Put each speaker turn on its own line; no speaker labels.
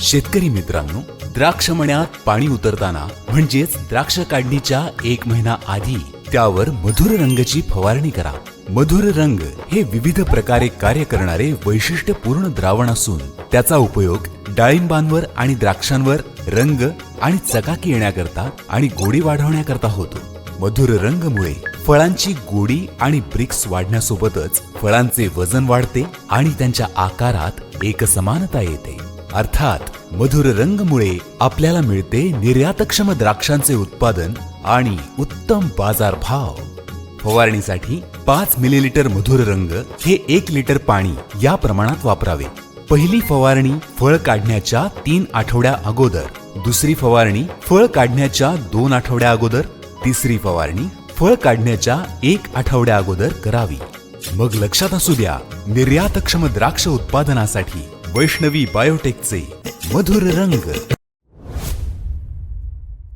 शेतकरी मित्रांनो द्राक्ष मण्यात पाणी उतरताना म्हणजेच द्राक्ष काढणीच्या एक महिना आधी त्यावर मधुर रंगची फवारणी करा. मधुर रंग हे विविध प्रकारे कार्य करणारे वैशिष्ट्यपूर्ण द्रावण असून त्याचा उपयोग डाळिंबांवर आणि द्राक्षांवर रंग आणि चकाकी येण्याकरता आणि गोडी वाढवण्याकरता होतो. मधुर रंगमुळे फळांची गोडी आणि ब्रिक्स वाढण्यासोबतच फळांचे वजन वाढते आणि त्यांच्या आकारात एकसमानता येते. अर्थात मधुर रंगमुळे आपल्याला मिळते निर्यातक्षम द्राक्षांचे उत्पादन आणि उत्तम बाजारभाव. फवारणीसाठी पाच मिलीलिटर मधुर रंग हे एक लिटर पाणी या प्रमाणात वापरावे. पहिली फवारणी फळ काढण्याच्या तीन आठवड्या अगोदर दुसरी फवारणी फळ काढण्याच्या दोन आठवड्या अगोदर तिसरी फवारणी फळ काढण्याच्या एक आठवड्या अगोदर करावी. मग लक्षात असू द्या निर्यातक्षम द्राक्ष उत्पादनासाठी वैष्णवी बायोटेकचे मधुर रंग.